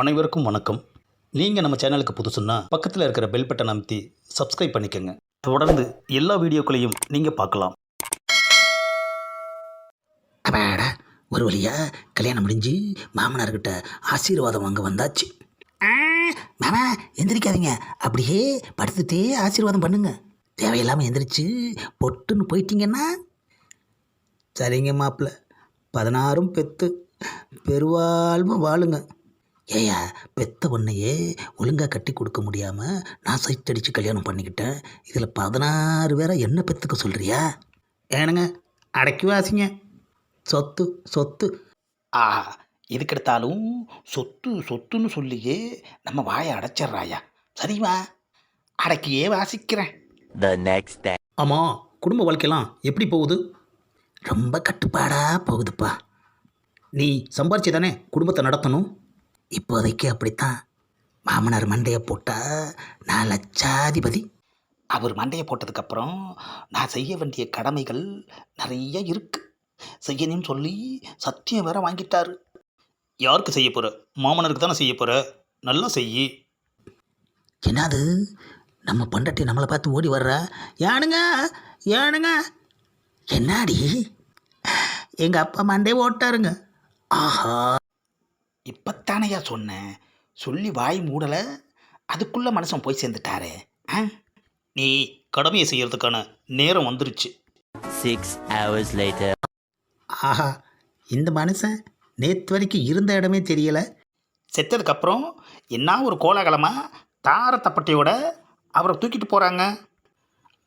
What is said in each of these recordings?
அனைவருக்கும் வணக்கம். நீங்கள் நம்ம சேனலுக்கு புதுசுன்னா பக்கத்தில் இருக்கிற பெல் பட்டன் அமைத்தி சப்ஸ்கிரைப் பண்ணிக்கோங்க. தொடர்ந்து எல்லா வீடியோக்களையும் நீங்கள் பார்க்கலாம். அப்பாடா ஒரு வழியா கல்யாணம் முடிஞ்சு மாமனார்கிட்ட ஆசீர்வாதம் வாங்க வந்தாச்சு. மாமா எந்திரிக்காதீங்க. அப்படியே படுத்துட்டே ஆசீர்வாதம் பண்ணுங்க. தேவையில்லாமல் எந்திரிச்சு பொட்டுன்னு போயிட்டீங்கன்னா சரிங்க மாப்பிள்ள. பதினாறும் பெத்து. பெருவாழ்வு வாழுங்க. ஏயா பெத்த பொண்ணையே ஒழுங்காக கட்டி கொடுக்க முடியாமல் நான் சைட் அடித்து கல்யாணம் பண்ணிக்கிட்டேன். இதில் பதினாறு பேரை என்ன பெற்றுக்க சொல்கிறியா ஏனுங்க அடக்கி வாசிங்க. சொத்து சொத்து. ஆஹா எதுக்கெடுத்தாலும் சொத்து சொத்துன்னு சொல்லியே நம்ம வாயை அடைச்சிட்றாயா சரிம்மா அடக்கியே வாசிக்கிறேன். Next day. ஆமாம் குடும்ப வாழ்க்கையெல்லாம் எப்படி போகுது? ரொம்ப கட்டுப்பாடாக போகுதுப்பா. நீ சம்பாரிச்சு தானே குடும்பத்தை நடத்தணும்? இப்போதைக்கு அப்படித்தான். மாமனார் மண்டையை போட்டா நான் லட்சாதிபதி. அவர் மண்டையை போட்டதுக்கப்புறம் நான் செய்ய வேண்டிய கடமைகள் நிறைய இருக்கு. செய்யணும்னு சொல்லி சத்தியம் வேற வாங்கிட்டாரு. யாருக்கு செய்ய போகிற மாமனருக்கு தானே செய்ய போகிற நல்லா செய்யி. என்னது? நம்ம பொண்டாட்டி நம்மளை பார்த்து ஓடி வர்றா? ஏனுங்க ஏனுங்க என்னாடி? எங்கள் அப்பா மண்டையை ஓட்டாருங்க. ஆஹா. இப்பத்தானையா சொன்னேன் சொல்லி வாய் மூடலை. அதுக்குள்ளே மனுஷன் போய் சேர்ந்துட்டாரே. ஆ? நீ கடமையை செய்யறதுக்கான நேரம் வந்துருச்சு. Six hours later. ஆஹா இந்த மனுஷன் நேற்று வரைக்கும் இருந்த இடமே தெரியலை. செத்ததுக்கப்புறம் என்ன ஒரு கோலாகலமாக தார தப்பட்டையோட அவரை தூக்கிட்டு போகிறாங்க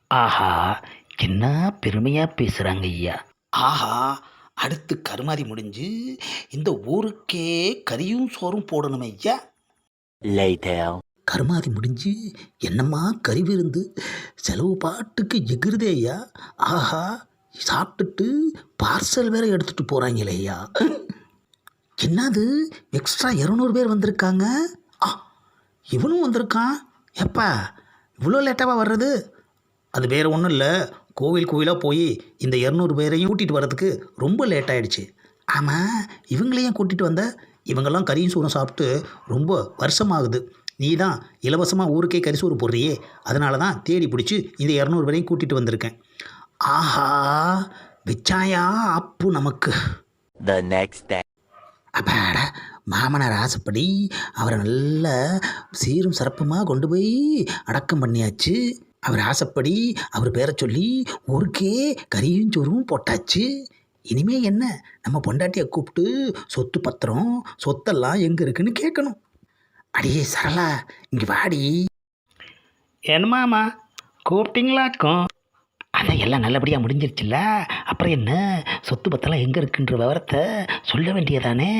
ஆஹா என்ன பெருமையாக பேசுகிறாங்க ஐயா. ஆஹா அடுத்து கருமாதி முடிஞ்சு இந்த ஊருக்கே கரியும் சோறும் போடணுமே ஐயா. கருமாதி முடிஞ்சு என்னம்மா கறி விருந்து? செலவு பாட்டுக்கு எகிருதே ஐயா. ஆஹா சாப்பிட்டுட்டு பார்சல் வேற எடுத்துட்டு போகிறாங்களே ஐயா. என்னது எக்ஸ்ட்ரா இரநூறு பேர் வந்திருக்காங்க? ஆ இவனும் வந்திருக்கான். எப்பா இவ்வளோ லேட்டாக வர்றது? அது வேறு ஒன்றும் இல்லை. கோவில் கோவிலாக போய் இந்த இரநூறு பேரையும் கூட்டிகிட்டு வர்றதுக்கு ரொம்ப லேட் ஆயிடுச்சு. ஆமாம் இவங்களையும் கூட்டிகிட்டு வந்த இவங்கெல்லாம் கறியும் சோறும் சாப்பிட்டு ரொம்ப வருஷமாகுது. நீ தான் இலவசமாக ஊருக்கே கரிசோறு போடுறியே. அதனால தான் தேடி பிடிச்சி இந்த இரநூறு பேரையும் கூட்டிகிட்டு வந்திருக்கேன். ஆஹா விச்சாயா அப்பு நமக்கு. The next day. அப்பாடா மாமனார் ஆசைப்படி அவரை நல்ல சீரும் சிறப்புமாக கொண்டு போய் அடக்கம் பண்ணியாச்சு. அவர் ஆசைப்படி அவர் பேரை சொல்லி ஊருக்கே கறியும் சோறும் போட்டாச்சு. இனிமே என்ன? நம்ம பொண்டாட்டியை கூப்பிட்டு சொத்து பத்திரம் சொத்தெல்லாம் எங்கே இருக்குன்னு கேட்கணும். அடியே சரளா இங்கே வாடி. என்னமாமா கூப்பிட்டீங்களாக்கும் அதான் எல்லாம் நல்லபடியாக முடிஞ்சிருச்சுல்ல? அப்புறம் என்ன? சொத்து பத்தெல்லாம் எங்கே இருக்குன்ற விவரத்தை சொல்ல வேண்டியதானே?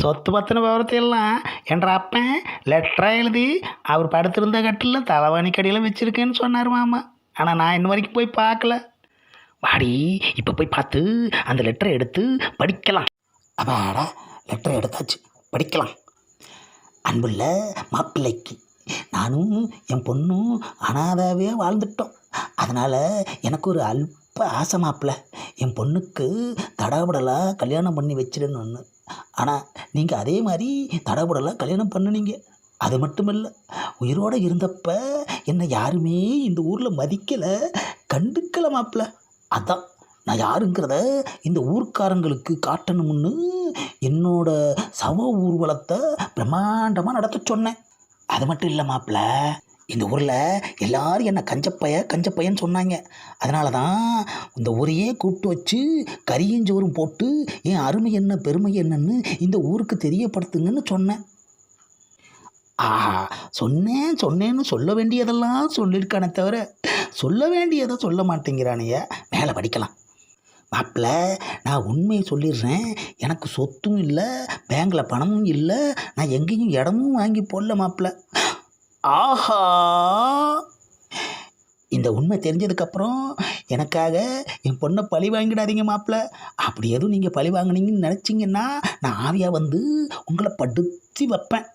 சொத்து பத்தின விவரத்தை எல்லாம் என்ற அப்பன் லெட்டராக எழுதி அவர் படுத்திருந்த கட்டில் தலைவாணி கடியில் வச்சுருக்கேன்னு சொன்னார் மாமா. ஆனால் நான் இன்ன வரைக்கும் போய் பார்க்கல. வாடி இப்போ போய் பார்த்து அந்த லெட்டரை எடுத்து படிக்கலாம். அவடா லெட்டரை எடுத்தாச்சு. படிக்கலாம். அன்புள்ள மாப்பிள்ளைக்கு நானும் என் பொண்ணும் அனாதாவே வாழ்ந்துட்டோம். அதனால் எனக்கு ஒரு அல்ப ஆசை மாப்பிள்ள. என் பொண்ணுக்கு தடாபடலாக கல்யாணம் பண்ணி வச்சிடணும்னு. ஆனால் நீங்கள் அதே மாதிரி தடபுடலாக கல்யாணம் பண்ணுனீங்க. அது மட்டும் இல்லை உயிரோடு இருந்தப்ப என்னை யாருமே இந்த ஊரில் மதிக்கலை. கண்டுக்கலை மாப்பிள்ள அதான் நான் யாருங்கிறத இந்த ஊர்க்காரங்களுக்கு காட்டணும்னு என்னோட சவ ஊர்வலத்தை பிரம்மாண்டமாக நடத்த சொன்னேன். அது மட்டும் இல்லை மாப்பிள்ள இந்த ஊரில் எல்லாரும் என்னை கஞ்சப்பைய கஞ்சப்பையன்னு சொன்னாங்க. அதனால தான் இந்த ஊரையே கூப்பிட்டு வச்சு கரியஞ்சோறும் போட்டு என் அருமை என்ன பெருமை என்னன்னு இந்த ஊருக்கு தெரியப்படுத்துங்கன்னு சொன்னேன். ஆஹா சொன்னேன் சொன்னேன்னு சொல்ல வேண்டியதெல்லாம் சொல்லியிருக்கானே தவிர சொல்ல வேண்டியதை சொல்ல மாட்டேங்கிறானைய மேலே படிக்கலாம். மாப்பிள்ள நான் உண்மையை சொல்லிடுறேன். எனக்கு சொத்தும் இல்லை பேங்கில் பணமும் இல்லை நான் எங்கேயும் இடமும் வாங்கி போடல மாப்பிள்ள. ஆஹா. இந்த உண்மை தெரிஞ்சதுக்கப்புறம் எனக்காக என் பொண்ணை பழி வாங்கிடாதீங்க மாப்பிள்ள அப்படி எதுவும் நீங்கள் பழி வாங்குனீங்கன்னு நினச்சிங்கன்னா நான் ஆவியாக வந்து உங்களை படுத்தி வைப்பேன்.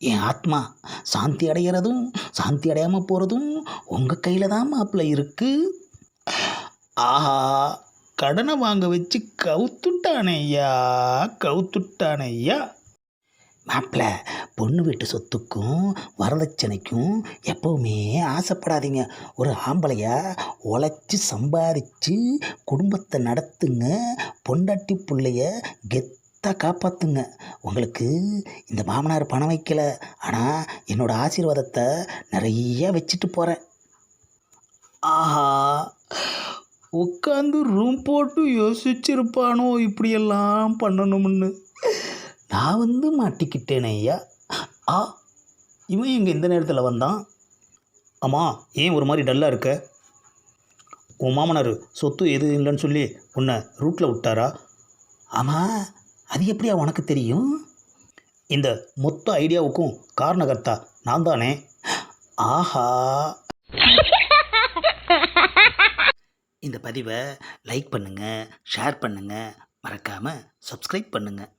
என் ஆத்மா சாந்தி அடைகிறதும் சாந்தி அடையாமல் போகிறதும் உங்கள் கையில் தான் மாப்பிள்ள இருக்குது ஆஹா கடனை வாங்க வச்சு கவுத்துட்டானே ஐயா கவுத்துட்டானே ஐயா மாப்பிள்ள பொண்ணு வீட்டு சொத்துக்கும் வரதட்சணைக்கும் எப்பவுமே ஆசைப்படாதீங்க. ஒரு ஆம்பளையா உழைச்சி சம்பாதிச்சு குடும்பத்தை நடத்துங்க. பொண்டாட்டி பிள்ளைய கெத்தாக காப்பாற்றுங்க உங்களுக்கு இந்த மாமனார் பணம் வைக்கல. ஆனால் என்னோடய ஆசீர்வாதத்தை நிறைய வச்சுட்டு போகிறேன் ஆஹா. உட்காந்து ரூம் போட்டு யோசிச்சிருப்பானோ இப்படியெல்லாம் பண்ணணும்னு. நான் வந்து மாட்டிக்கிட்டேனே ஐயா. ஆ இவன் இங்கே இந்த நேரத்தில் வந்தான். ஆமாம் ஏன் ஒரு மாதிரி டல்லாக இருக்க? உன் மாமனார் சொத்து எது இல்லைன்னு சொல்லி உன்னை ரூட்டில் விட்டாரா? ஆமாம் அது எப்படியா உனக்கு தெரியும்? இந்த மொத்த ஐடியாவுக்கும் காரணகர்த்தா நான் தானே. ஆஹா. இந்த பதிவை லைக் பண்ணுங்கள் ஷேர் பண்ணுங்கள் மறக்காமல் சப்ஸ்கிரைப் பண்ணுங்கள்